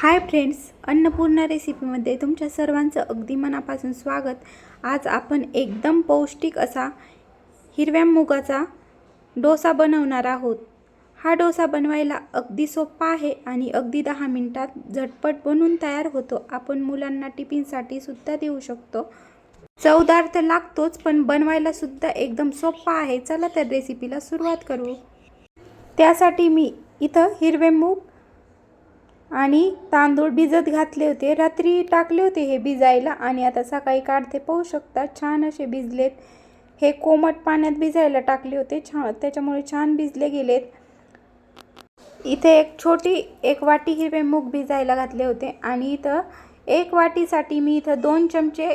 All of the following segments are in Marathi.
हाय फ्रेंड्स अन्नपूर्णा रेसिपीमध्ये तुमच्या सर्वांचं अगदी मनापासून स्वागत. आज आपण एकदम पौष्टिक असा हिरव्या मुगाचा डोसा बनवणार आहोत. हा डोसा बनवायला अगदी सोपा आहे आणि अगदी दहा मिनटात झटपट बनून तयार होतो. आपण मुलांना टिफिनसाठी सुद्धा देऊ शकतो. चवदार तर लागतोच पण बनवायला सुद्धा एकदम सोपा आहे. चला तर रेसिपीला सुरुवात करू. त्यासाठी मी इथं हिरवे मूग आणि तांदूळ भिजत घातले होते. रात्री टाकले होते हे भिजायला आणि आता सकाळी काढते. पाहू शकता छान असे भिजलेत. हे कोमट पाण्यात भिजायला टाकले होते. छान त्याच्यामुळे छान भिजले गेलेत. इथे एक छोटी एक वाटी हिरवे मूग भिजायला घातले होते आणि इथं एक वाटीसाठी मी इथं दोन चमचे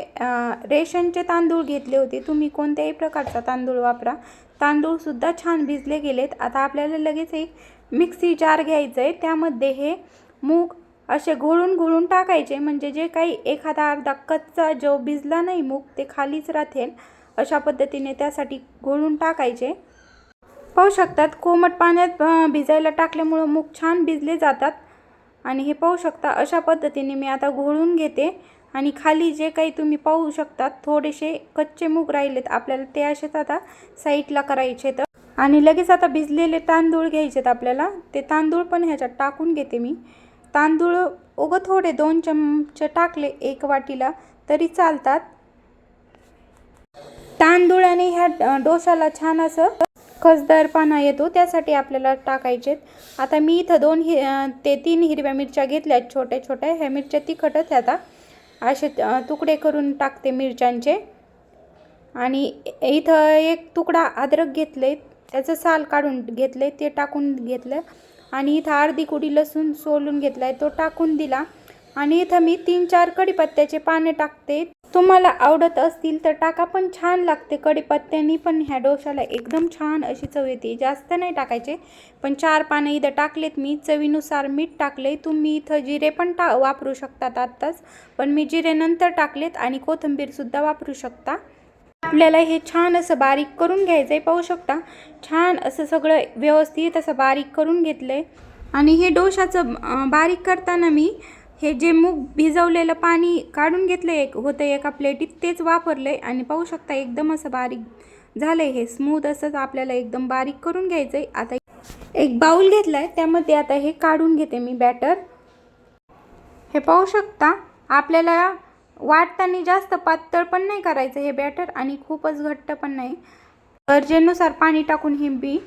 रेशनचे तांदूळ घेतले होते. तुम्ही कोणत्याही प्रकारचा तांदूळ वापरा. तांदूळसुद्धा छान भिजले गेलेत. आता आपल्याला लगेच एक मिक्सी जार घ्यायचं आहे त्यामध्ये हे मूग असे घोळून घोळून टाकायचे. म्हणजे जे काही एखादा अर्धा कच्चा जो भिजला नाही मूग ते खालीच राहतील अशा पद्धतीने त्यासाठी घोळून टाकायचे. पाहू शकतात कोमट पाण्यात भिजायला टाकल्यामुळं मूग छान भिजले जातात. आणि हे पाहू शकता अशा पद्धतीने मी आता घोळून घेते. आणि खाली जे काही तुम्ही पाहू शकतात थोडेसे कच्चे मूग राहिलेत. आपल्याला ते असेच आता साईडला करायचे तर. आणि लगेच आता भिजलेले तांदूळ घ्यायचेत आपल्याला. ते तांदूळ पण ह्याच्यात टाकून घेते मी. तांदूळ उगं थोडे दोन चमचे टाकले एक वाटीला तरी चालतात. तांदूळाने ह्या डोसाला छान असं खसदारपणा येतो त्यासाठी आपल्याला टाकायचेत. आता मी इथं दोन हि ते तीन हिरव्या मिरच्या घेतल्या छोट्या छोट्या. ह्या मिरच्या तिखटच आता. असे तुकडे करून टाकते मिरच्यांचे. आणि इथं एक तुकडा अद्रक घेतले त्याचं साल काढून घेतले ते टाकून घेतलं. आणि इथं अर्धी कुडी लसूण सोलून घेतला आहे तो टाकून दिला. आणि इथं मी तीन चार कढीपत्त्याचे पाने टाकते. तुम्हाला आवडत असतील तर टाका पण छान लागते. कढीपत्त्यानी पण ह्या डोशाला एकदम छान अशी चव येते. जास्त नाही टाकायचे पण चार पानं इथं टाकलेत मी. चवीनुसार मीठ टाकले. तुम्ही इथं जिरे पण टा वापरू शकतात आत्ताच. पण मी जिरे नंतर टाकलेत आणि कोथिंबीरसुद्धा वापरू शकता. आपल्याला हे छान असं बारीक करून घ्यायचं आहे पाहू शकता. छान असं सगळं व्यवस्थित असं बारीक करून घेतलं आहे आणि हे डोशाचं बारीक करताना मी हे जे मूग भिजवलेलं पाणी काढून घेतलं एक होतं एका प्लेटीत तेच वापरलं आहे आणि पाहू शकता एकदम असं बारीक झालं आहे हे. स्मूथ असंच आपल्याला एकदम बारीक करून घ्यायचं आहे आता एक बाऊल घेतला आहे त्यामध्ये आता हे काढून घेते मी बॅटर. हे पाहू शकता आपल्याला वाटताना जास्त पातळ पण नाही करायचं हे बॅटर आणि खूपच घट्ट पण नाही. गरजेनुसार पाणी टाकून हे बी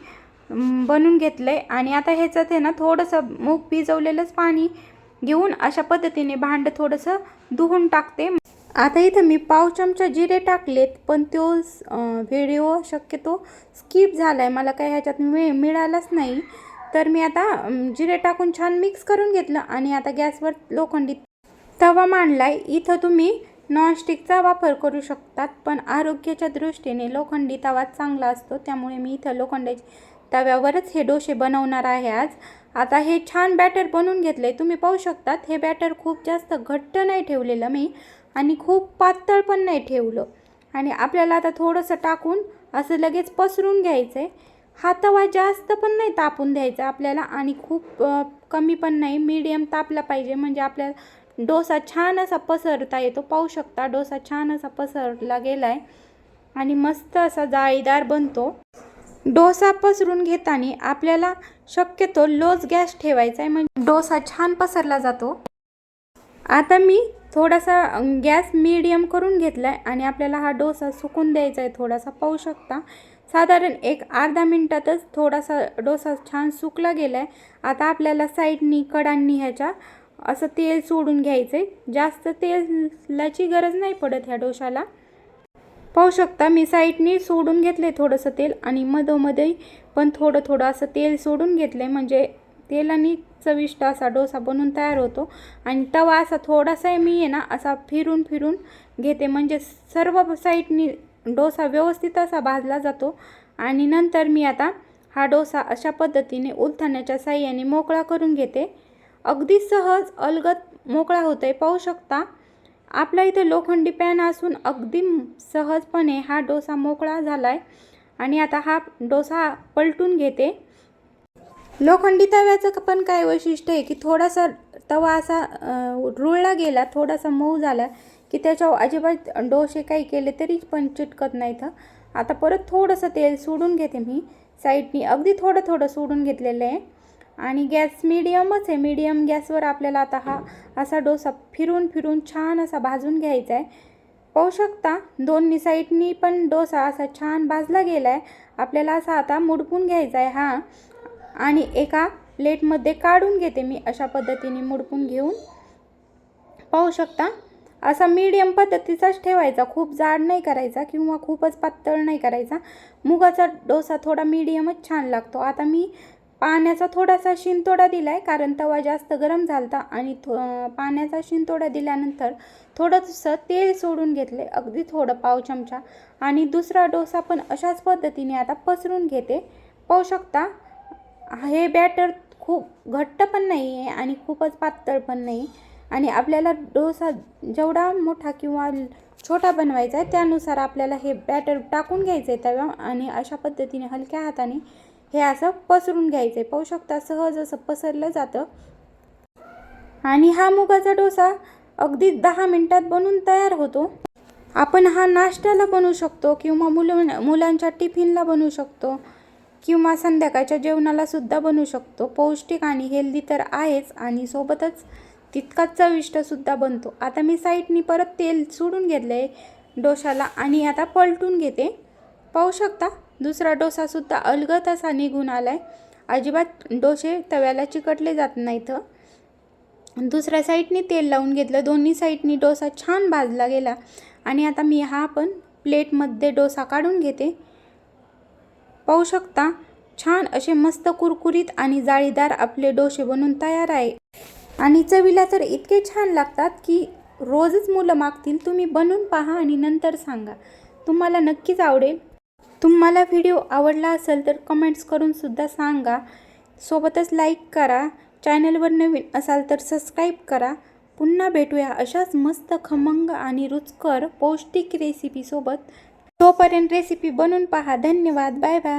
बनवून घेतलं आहे आणि आता ह्याच्यात आहे ना थोडंसं मूग भिजवलेलंच पाणी घेऊन अशा पद्धतीने भांडं थोडंसं धुवून टाकते. आता इथं मी पाव चमचा जिरे टाकलेत पण तो व्हिडिओ शक्यतो स्किप झाला आहे मला काही ह्याच्यात मिळ मिळालाच नाही. तर मी आता जिरे टाकून छान मिक्स करून घेतलं आणि आता गॅसवर लोखंडीत तवा मांडलाय. इथं तुम्ही नॉनस्टिकचा वापर करू शकतात पण आरोग्याच्या दृष्टीने लोखंडी तवा चांगला असतो त्यामुळे मी इथं लोखंडाच्या तव्यावरच हे डोसे बनवणार आहे आज. आता हे छान बॅटर बनवून घेतलं आहे तुम्ही पाहू शकतात हे बॅटर खूप जास्त घट्ट नाही ठेवलेलं मी आणि खूप पातळ पण नाही ठेवलं. आणि आपल्याला आता थोडंसं टाकून असं लगेच पसरून घ्यायचं आहे हा तवा जास्त पण नाही तापून द्यायचा आपल्याला आणि खूप कमी पण नाही. मीडियम तापला पाहिजे म्हणजे आपल्या डोसा छान असा पसरता येतो. पाहू शकता डोसा छान असा पसरला गेला आहे आणि मस्त असा जाळीदार बनतो. डोसा पसरून घेताना आपल्याला शक्यतो लोज गॅस ठेवायचा आहे म्हणजे डोसा छान पसरला जातो. आता मी थोडासा गॅस मीडियम करून घेतला आहे आणि आपल्याला हा डोसा सुकून द्यायचा आहे थोडासा. पाहू शकता साधारण एक अर्धा मिनटातच थोडासा डोसा छान सुकला गेला आहे आता आपल्याला साईडनी कडांनी ह्याच्या असं तेल सोडून घ्यायचं आहे जास्त तेलाची गरज नाही पडत ह्या डोशाला. पाहू शकता मी साईडने सोडून घेतले थोडंसं तेल आणि मधोमध्ये पण थोडं थोडं असं तेल सोडून घेतलं आहे म्हणजे तेलाने चविष्ट असा डोसा बनून तयार होतो. आणि तवा असा थोडासा मी आहे ना असा फिरून फिरून घेते. म्हणजे सर्व साईडनी डोसा व्यवस्थित असा भाजला जातो. आणि नंतर मी आता हा डोसा अशा पद्धतीने उलथण्याच्या साह्याने मोकळा करून घेते. अगदी सहज अलगद मोकळा होतोय. पाहू शकता आपल्या इथे लोखंडी पॅन असून अगदी सहजपणे हा डोसा मोकळा झाला आहे आणि आता हा डोसा पलटून घेते. लोखंडी तव्याचं पण काय वैशिष्ट्य आहे की थोडासा तवा असा रुळला गेला थोडासा मऊ झाला की त्याच्यावर अजिबात डोसे काही केले तरी पण चिटकत नाही तर आता परत थोडंसं तेल सोडून घेते मी. साईडनी अगदी थोडं थोडं सोडून घेतलेलं आहे. आणि गॅस मिडियमच आहे. मिडियम गॅसवर आपल्याला आता हा असा डोसा फिरून फिरून छान असा भाजून घ्यायचा आहे पाहू शकता दोन्ही साईडनी पण डोसा असा छान भाजला गेला आहे आपल्याला असा आता मुडपून घ्यायचा आहे हा. आणि एका प्लेटमध्ये काढून घेते मी अशा पद्धतीने मुडपून घेऊन. पाहू शकता असा मीडियम पद्धतीचाच ठेवायचा. खूप जाड नाही करायचा किंवा खूपच पातळ नाही करायचा. मुगाचा डोसा थोडा मीडियमच छान लागतो. आता मी पाण्याचा थोडासा शिंतोडा दिला आहे कारण तवा जास्त गरम झालता आणि थो पाण्याचा शिंतोडा दिल्यानंतर थोडंसं तेल सोडून घेतले अगदी थोडं पाव चमचा. आणि दुसरा डोसा पण अशाच पद्धतीने आता पसरून घेते. पाहू शकता हे बॅटर खूप घट्ट पण नाही आहे आणि खूपच पातळ पण नाही. आणि आपल्याला डोसा जेवढा मोठा किंवा छोटा बनवायचा आहे त्यानुसार आपल्याला हे बॅटर टाकून घ्यायचं आहे तव्या आणि अशा पद्धतीने हलक्या हाताने हे असं पसरून घ्यायचं आहे पाहू शकता सहज असं पसरलं जातं. आणि हा मुगाचा डोसा अगदी दहा मिनटात बनून तयार होतो. आपण हा नाश्त्याला बनवू शकतो किंवा मुलं मुलांच्या टिफिनला बनवू शकतो किंवा संध्याकाळच्या जेवणाला सुद्धा बनवू शकतो. पौष्टिक आणि हेल्दी तर आहेच आणि सोबतच तितकाच चविष्टसुद्धा बनतो. आता मी साईडनी परत तेल सोडून घेतलं आहे डोशाला आणि आता पलटून घेते. पाहू शकता? दुसरा डोसासुद्धा अलगत असा निघून आला आहे अजिबात डोसे तव्याला चिकटले जात नाहीत. दुसऱ्या साईडनी तेल लावून घेतलं. दोन्ही साईडनी डोसा छान भाजला गेला. आणि आता मी हा पण प्लेटमध्ये डोसा काढून घेते. पाहू शकता छान असे मस्त कुरकुरीत आणि जाळीदार आपले डोसे बनून तयार आहे. आणि चवीला तर इतके छान लागतात की रोजच मुलं मागतील. तुम्ही बनवून पहा आणि नंतर सांगा. तुम्हाला नक्कीच आवडेल. तुम्हाला व्हिडिओ आवडला असेल तर कमेंट्स करून सुद्धा सांगा. सोबतच लाईक करा. चॅनलवर नवीन असाल तर सबस्क्राईब करा. पुन्हा भेटूया अशाच मस्त खमंग आणि रुचकर पौष्टिक रेसिपीसोबत तोपर्यंत रेसिपी बनवून पहा. धन्यवाद. Bye bye